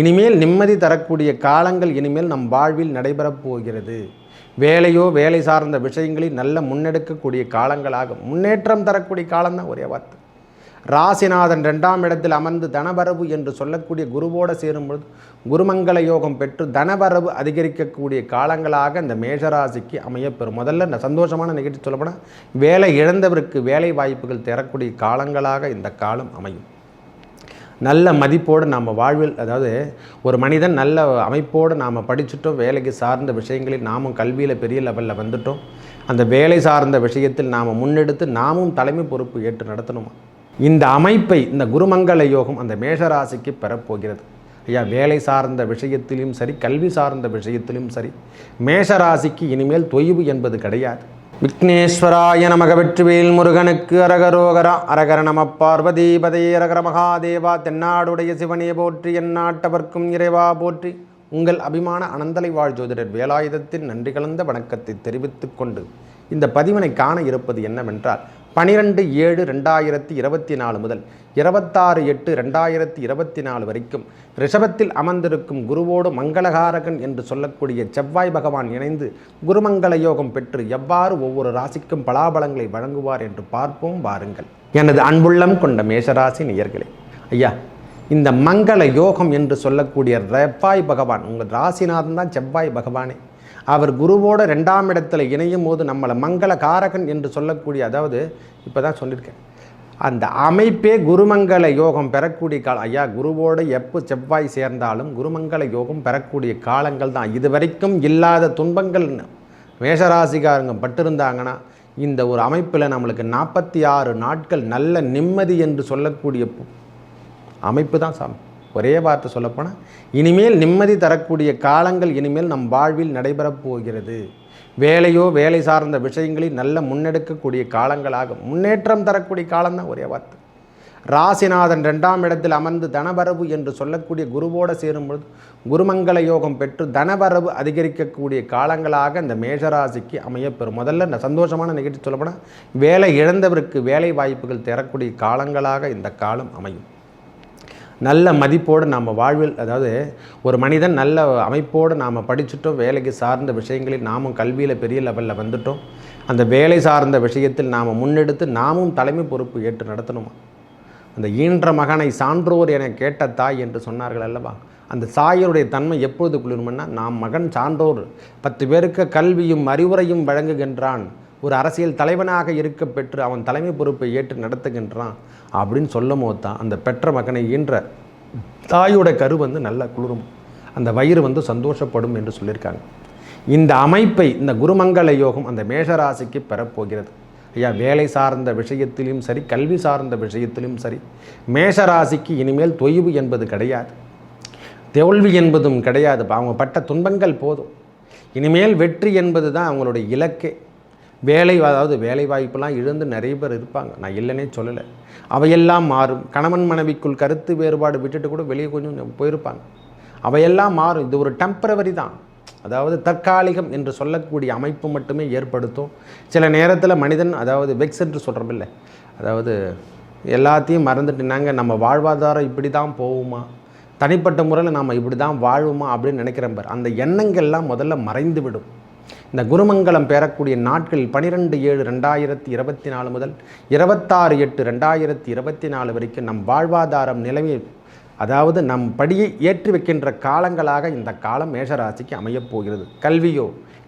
இனிமேல் நிம்மதி தரக்கூடிய காலங்கள் இனிமேல் நம் வாழ்வில் நடைபெறப் போகிறது. வேலையோ வேலை சார்ந்த விஷயங்களில் நல்ல முன்னெடுக்கக்கூடிய காலங்களாக முன்னேற்றம் தரக்கூடிய காலம்தான் ஒரே வார்த்தை. ராசிநாதன் ரெண்டாம் இடத்தில் அமர்ந்து தனவரவு என்று சொல்லக்கூடிய குருவோடு சேரும்பொழுது குருமங்கள யோகம் பெற்று தனவரவு அதிகரிக்கக்கூடிய காலங்களாக இந்த மேஷராசிக்கு அமையப்பெறும். முதல்ல இந்த சந்தோஷமான நிகழ்ச்சி சொல்லப்போனால் வேலை இழந்தவருக்கு வேலை வாய்ப்புகள் தரக்கூடிய காலங்களாக இந்த காலம் அமையும். நல்ல மதிப்போடு நாம் வாழ்வில் அதாவது ஒரு மனிதன் நல்ல அமைப்போடு நாம் படிச்சுட்டோம் வேலைக்கு சார்ந்த விஷயங்களில் நாமும் கல்வியில் பெரிய லெவலில் வந்துட்டோம். அந்த வேலை சார்ந்த விஷயத்தில் நாம் முன்னெடுத்து நாமும் தலைமை பொறுப்பு ஏற்று நடத்தணுமா? இந்த அமைப்பை இந்த குருமங்கள யோகம் அந்த மேஷராசிக்கு பெறப்போகிறது. ஐயா வேலை சார்ந்த விஷயத்திலும் சரி கல்வி சார்ந்த விஷயத்திலும் சரி மேஷராசிக்கு இனிமேல் தொய்வு என்பது கிடையாது. விக்னேஸ்வராய நமக வெற்றிவேல் முருகனுக்கு அரகரோகரா அரகர நம பார்வதீபதே அரகர மகாதேவா தென்னாடுடைய சிவனே போற்றி எந்நாட்டவர்க்கும் இறைவா போற்றி. உங்கள் அபிமான அனந்தலை வாழ் ஜோதிடர் வேலாயுதத்தின் நன்றி கலந்த வணக்கத்தை தெரிவித்துக் கொண்டு இந்த பதிவினை காண இருப்பது என்னவென்றால் பனிரெண்டு ஏழு ரெண்டாயிரத்தி இருபத்தி நாலு முதல் இருபத்தாறு எட்டு ரெண்டாயிரத்தி இருபத்தி நாலு வரைக்கும் ரிஷபத்தில் அமர்ந்திருக்கும் குருவோடு மங்களகாரகன் என்று சொல்லக்கூடிய செவ்வாய் பகவான் இணைந்து குருமங்கள யோகம் பெற்று எவ்வாறு ஒவ்வொரு ராசிக்கும் பலாபலங்களை வழங்குவார் என்று பார்ப்போம் வாருங்கள். எனது அன்புள்ளம் கொண்ட மேஷராசி நேயர்களே ஐயா இந்த மங்கள யோகம் என்று சொல்லக்கூடிய ரெவ்வாய் பகவான் உங்கள் ராசிநாதன் தான் செவ்வாய் பகவானே. அவர் குருவோட ரெண்டாம் இடத்துல இணையும் போது நம்மளை மங்கள காரகன் என்று சொல்லக்கூடிய அதாவது இப்போ தான் சொல்லியிருக்கேன். அந்த அமைப்பே குருமங்கள யோகம் பெறக்கூடிய காலம் ஐயா குருவோடு எப்போ செவ்வாய் சேர்ந்தாலும் குருமங்கள யோகம் பெறக்கூடிய காலங்கள் தான். இது வரைக்கும் இல்லாத துன்பங்கள் மேஷராசிக்காரங்க பட்டிருந்தாங்கன்னா இந்த ஒரு அமைப்பில் நம்மளுக்கு நாற்பத்தி ஆறு நாட்கள் நல்ல நிம்மதி என்று சொல்லக்கூடிய பு- அமைப்பு தான் சாமி. ஒரே வார்த்தை சொல்லப்போனால் இனிமேல் நிம்மதி தரக்கூடிய காலங்கள் இனிமேல் நம் வாழ்வில் நடைபெறப் போகிறது. வேலையோ வேலை சார்ந்த விஷயங்களில் நல்ல முன்னெடுக்கக்கூடிய காலங்களாக முன்னேற்றம் தரக்கூடிய காலம்தான் ஒரே வார்த்தை. ராசிநாதன் ரெண்டாம் இடத்தில் அமர்ந்து தனவரவு என்று சொல்லக்கூடிய குருவோடு சேரும்பொழுது குருமங்கள யோகம் பெற்று தனவரவு அதிகரிக்கக்கூடிய காலங்களாக இந்த மேஷராசிக்கு அமையப்பெறும். முதல்ல இந்த சந்தோஷமான நிகழ்ச்சி சொல்லப்போனால் வேலை இழந்தவருக்கு வேலை வாய்ப்புகள் தரக்கூடிய காலங்களாக இந்த காலம் அமையும். நல்ல மதிப்போடு நாம் வாழ்வில் அதாவது ஒரு மனிதன் நல்ல அமைப்போடு நாம் படிச்சுட்டோம் வேலைக்கு சார்ந்த விஷயங்களில் நாமும் கல்வியில் பெரிய லெவலில் வந்துட்டோம். அந்த வேலை சார்ந்த விஷயத்தில் நாம் முன்னெடுத்து நாமும் தலைமை பொறுப்பு ஏற்று நடத்தணுமா? அந்த ஈன்ற மகனை சான்றோர் என கேட்ட தாய் என்று சொன்னார்கள் அல்லவா? அந்த சாயருடைய தன்மை எப்பொழுது குளிரும்னா நாம் மகன் சான்றோர் பத்து பேருக்கு கல்வியும் அறிவுரையும் வழங்குகின்றான். ஒரு அரசியல் தலைவனாக இருக்க பெற்று அவன் தலைமை பொறுப்பை ஏற்று நடத்துகின்றான் அப்படின்னு சொல்லும் போது தான் அந்த பெற்ற மகனை ஈன்ற தாயோட கரு வந்து நல்லா குளிரும். அந்த வயிறு வந்து சந்தோஷப்படும் என்று சொல்லியிருக்காங்க. இந்த அமைப்பை இந்த குருமங்கள யோகம் அந்த மேஷராசிக்கு பெறப்போகிறது. ஐயா வேலை சார்ந்த விஷயத்திலும் சரி கல்வி சார்ந்த விஷயத்திலும் சரி மேஷராசிக்கு இனிமேல் தொய்வு என்பது கிடையாது. தோல்வி என்பதும் கிடையாது. அவங்க பட்ட துன்பங்கள் போதும். இனிமேல் வெற்றி என்பது தான் அவங்களுடைய இலக்கே. வேலை அதாவது வேலை வாய்ப்பெல்லாம் இழந்து நிறைய பேர் இருப்பாங்க. நான் இல்லைன்னே சொல்லலை. அவையெல்லாம் மாறும். கணவன் மனைவிக்குள் கருத்து வேறுபாடு விட்டுட்டு கூட வெளியே கொஞ்சம் போயிருப்பாங்க. அவையெல்லாம் மாறும். இது ஒரு டெம்பரவரி தான். அதாவது தற்காலிகம் என்று சொல்லக்கூடிய அமைப்பு மட்டுமே ஏற்படுத்தும். சில நேரத்தில் மனிதன் அதாவது வெக்ஸ் என்று சொல்கிறோம் இல்லை அதாவது எல்லாத்தையும் மறந்துட்டு நாங்கள் நம்ம வாழ்வாதாரம் இப்படி தான் போகுமா? தனிப்பட்ட முறையில் நாம் இப்படி தான் வாழ்வோமா அப்படின்னு நினைக்கிறேன் பார். அந்த எண்ணங்கள்லாம் முதல்ல மறைந்து விடும் இந்த குருமங்கலம் பெறக்கூடிய நாட்களில் பனிரெண்டு ஏழு ரெண்டாயிரத்தி இருபத்தி நாலு முதல் இருபத்தாறு எட்டு ரெண்டாயிரத்தி இருபத்தி நாலு வரைக்கும் நம் வாழ்வாதாரம் நிலைமை அதாவது நம் படியை ஏற்றி வைக்கின்ற காலங்களாக இந்த காலம் மேஷராசிக்கு அமையப் போகிறது. கல்வியோ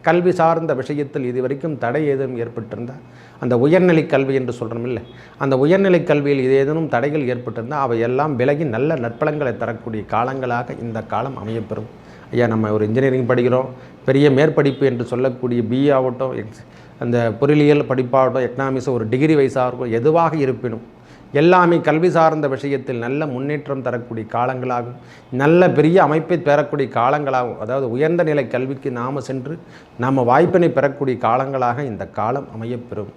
கல்வி சார்ந்த விஷயத்தில் இதுவரைக்கும் தடை ஏதும் ஏற்பட்டிருந்தால் அந்த உயர்நிலை கல்வி என்று சொல்கிறோம் இல்லை அந்த உயர்நிலை கல்வியில் ஏதேனும் தடைகள் ஏற்பட்டிருந்தால் அவையெல்லாம் விலகி நல்ல நற்பலங்களை தரக்கூடிய காலங்களாக இந்த காலம் அமையப்பெறும் ஐயா நம்ம ஒரு இன்ஜினியரிங் படிக்கிறோம். பெரிய மேற்படிப்பு என்று சொல்லக்கூடிய பிஏ ஆகட்டும் எக்ஸ் அந்த பொருளியல் படிப்பாகட்டும் எக்கனாமிக்ஸ் ஒரு டிகிரி வைஸாக இருக்கும் எதுவாக இருப்பினும். எல்லாமே கல்வி சார்ந்த விஷயத்தில் நல்ல முன்னேற்றம் தரக்கூடிய காலங்களாகும். நல்ல பெரிய அமைப்பை பெறக்கூடிய காலங்களாகும். அதாவது உயர்ந்த நிலை கல்விக்கு நாம் சென்று நாம் வாய்ப்பினை பெறக்கூடிய காலங்களாக இந்த காலம் அமையப்பெறும்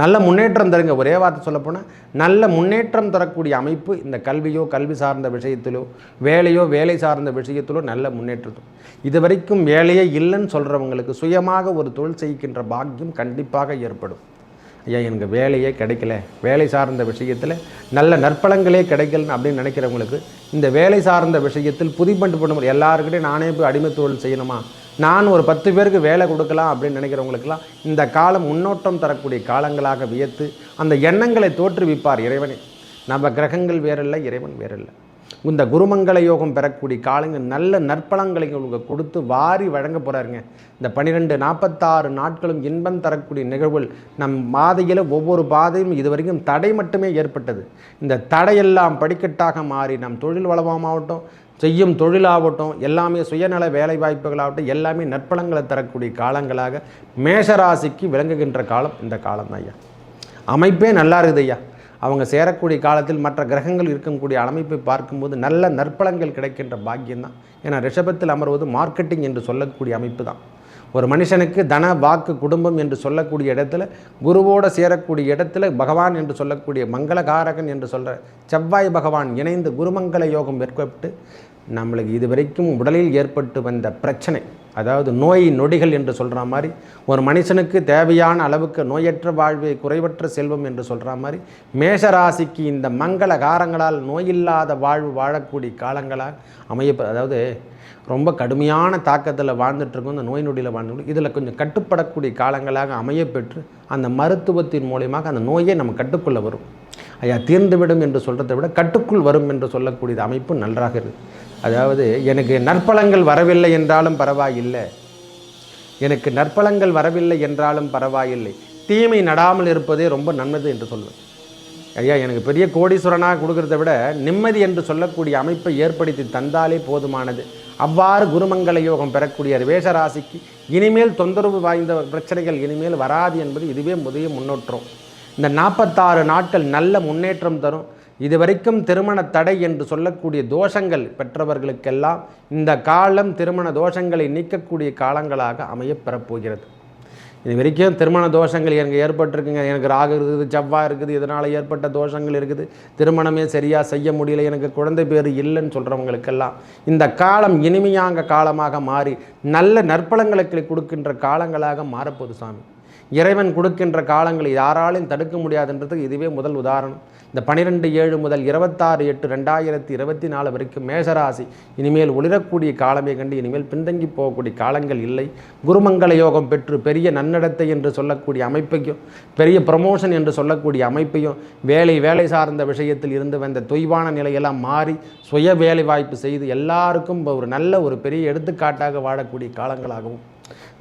நல்ல முன்னேற்றம் தருங்க. ஒரே வார்த்தை சொல்லப்போனால் நல்ல முன்னேற்றம் தரக்கூடிய அமைப்பு இந்த கல்வியோ கல்வி சார்ந்த விஷயத்திலோ வேலையோ வேலை சார்ந்த விஷயத்திலோ நல்ல முன்னேற்றம் இது வரைக்கும் வேலையே இல்லைன்னு சொல்கிறவங்களுக்கு சுயமாக ஒரு தொழில் செய்கின்ற பாக்கியம் கண்டிப்பாக ஏற்படும். ஐயா எனக்கு வேலையே கிடைக்கல. வேலை சார்ந்த விஷயத்தில் நல்ல நற்பலங்களே கிடைக்கலன்னு அப்படின்னு நினைக்கிறவங்களுக்கு இந்த வேலை சார்ந்த விஷயத்தில் புதுப்பண்டு பண்ணும் எல்லாருக்கிட்டையும் நானே போய் அடிமை தொழில் செய்யணுமா? நான் ஒரு பத்து பேருக்கு வேலை கொடுக்கலாம் அப்படின்னு நினைக்கிறவங்களுக்கெல்லாம் இந்த காலம் முன்னோட்டம் தரக்கூடிய காலங்களாக வியத்து அந்த எண்ணங்களை தோற்றுவிப்பார் இறைவனே. நம்ம கிரகங்கள் வேறில்லை இறைவன் வேறில்லை. இந்த குருமங்கள யோகம் பெறக்கூடிய காலங்கள் நல்ல நற்பலங்களை உங்களுக்கு கொடுத்து வாரி வழங்க போகிறாருங்க இந்த பன்னிரெண்டு நாற்பத்தாறு நாட்களும் இன்பம் தரக்கூடிய நிகழ்வுகள் நம் பாதையில் ஒவ்வொரு பாதையும் இது வரைக்கும் தடை மட்டுமே ஏற்பட்டது. இந்த தடையெல்லாம் படிக்கட்டாக மாறி நம் தொழில் வளமாகட்டும் செய்யும் தொழிலாகட்டும் எல்லாமே சுயநல வேலை வாய்ப்புகளாகட்டும் எல்லாமே நற்பலங்களை தரக்கூடிய காலங்களாக மேஷராசிக்கு விளங்குகின்ற காலம் இந்த காலம் ஐயா. அமைப்பே நல்லா இருக்குது ஐயா. அவங்க சேரக்கூடிய காலத்தில் மற்ற கிரகங்கள் இருக்கக்கூடிய அமைப்பை பார்க்கும்போது நல்ல நற்பலங்கள் கிடைக்கின்ற பாக்கியம்தான். ஏன்னா ரிஷபத்தில் அமர்வது மார்க்கெட்டிங் என்று சொல்லக்கூடிய அமைப்பு தான் ஒரு மனுஷனுக்கு தன வாக்கு குடும்பம் என்று சொல்லக்கூடிய இடத்துல குருவோடு சேரக்கூடிய இடத்துல பகவான் என்று சொல்லக்கூடிய மங்களகாரகன் என்று சொல்கிற செவ்வாய் பகவான் இணைந்து குருமங்கள யோகம் மேற்கொண்டு நம்மளுக்கு இது வரைக்கும் உடலில் ஏற்பட்டு வந்த பிரச்சனை அதாவது நோய் நொடிகள் என்று சொல்கிற மாதிரி ஒரு மனுஷனுக்கு தேவையான அளவுக்கு நோயற்ற வாழ்வை குறைவற்ற செல்வம் என்று சொல்கிற மாதிரி மேஷராசிக்கு இந்த மங்கள காரங்களால் நோயில்லாத வாழ்வு வாழக்கூடிய காலங்களாக அமைய அதாவது ரொம்ப கடுமையான தாக்கத்தில் வாழ்ந்துட்டுருக்கோம் இந்த நோய் நொடியில் வாழ்ந்துட்டு இதில் கொஞ்சம் கட்டுப்படக்கூடிய காலங்களாக அமையப்பெற்று அந்த மருத்துவத்தின் மூலியமாக அந்த நோயை நம்ம கட்டுக்குள்ளே வரும். ஐயா தீர்ந்துவிடும் என்று சொல்கிறத விட கட்டுக்குள் வரும் என்று சொல்லக்கூடிய அமைப்பு நன்றாக இருக்குது அதாவது எனக்கு நற்பலங்கள் வரவில்லை என்றாலும் பரவாயில்லை. எனக்கு நற்பலங்கள் வரவில்லை என்றாலும் பரவாயில்லை. தீமை நடாமல் இருப்பதே ரொம்ப நல்லது என்று சொல்வேன். ஐயா எனக்கு பெரிய கோடீஸ்வரனாக கொடுக்கறத விட நிம்மதி என்று சொல்லக்கூடிய அமைப்பை ஏற்படுத்தி தந்தாலே போதுமானது. அவ்வாறு குருமங்கள யோகம் பெறக்கூடிய ரிவேஷராசிக்கு இனிமேல் தொந்தரவு வாய்ந்த பிரச்சனைகள் இனிமேல் வராது என்பது இதுவே முதலிய முன்னோற்றம். இந்த நாற்பத்தாறு நாட்கள் நல்ல முன்னேற்றம் தரும். இதுவரைக்கும் திருமண தடை என்று சொல்லக்கூடிய தோஷங்கள் பெற்றவர்களுக்கெல்லாம் இந்த காலம் திருமண தோஷங்களை நீக்கக்கூடிய காலங்களாக அமைய பெறப்போகிறது. இது வரைக்கும் திருமண தோஷங்கள் எனக்கு ஏற்பட்டிருக்குங்க. எனக்கு ராகு இருக்குது செவ்வாய் இருக்குது இதனால் ஏற்பட்ட தோஷங்கள் இருக்குது. திருமணமே சரியாக செய்ய முடியல எனக்கு குழந்தை பேர் இல்லைன்னு சொல்கிறவங்களுக்கெல்லாம் இந்த காலம் இனிமையாங்க காலமாக மாறி நல்ல நற்பலங்களுக்கு கொடுக்கின்ற காலங்களாக மாறப்போகுது சாமி. இறைவன் கொடுக்கின்ற காலங்களை யாராலும் தடுக்க முடியாதுன்றதுக்கு இதுவே முதல் உதாரணம். இந்த பனிரெண்டு ஏழு முதல் இருபத்தாறு எட்டு ரெண்டாயிரத்தி இருபத்தி நாலு வரைக்கும் மேசராசி இனிமேல் ஒளிரக்கூடிய காலமே கண்டு இனிமேல் பின்தங்கி போகக்கூடிய காலங்கள் இல்லை. குருமங்கள யோகம் பெற்று பெரிய நன்னடத்தை என்று சொல்லக்கூடிய அமைப்பையும் பெரிய ப்ரமோஷன் என்று சொல்லக்கூடிய அமைப்பையும் வேலை வேலை சார்ந்த விஷயத்தில் இருந்து வந்த தொய்வான நிலையெல்லாம் மாறி சுய வேலை வாய்ப்பு செய்து எல்லாருக்கும் ஒரு நல்ல ஒரு பெரிய எடுத்துக்காட்டாக வாழக்கூடிய காலங்களாகவும்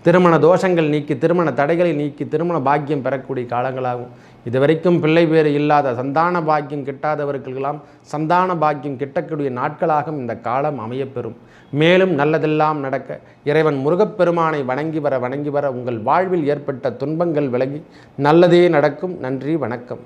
திருமண தோஷங்கள் நீக்கி திருமண தடைகளை நீக்கி திருமண பாக்கியம் பெறக்கூடிய காலங்களாகும். இதுவரைக்கும் பிள்ளை பேர் இல்லாத சந்தான பாக்கியம் கிட்டாதவர்களுக்கெல்லாம் சந்தான பாக்கியம் கிட்டக்கூடிய நாட்களாகவும் இந்த காலம் அமையப்பெறும். மேலும் நல்லதெல்லாம் நடக்க இறைவன் முருகப்பெருமானை வணங்கி வர வணங்கி வர உங்கள் வாழ்வில் ஏற்பட்ட துன்பங்கள் விலகி நல்லதே நடக்கும். நன்றி வணக்கம்.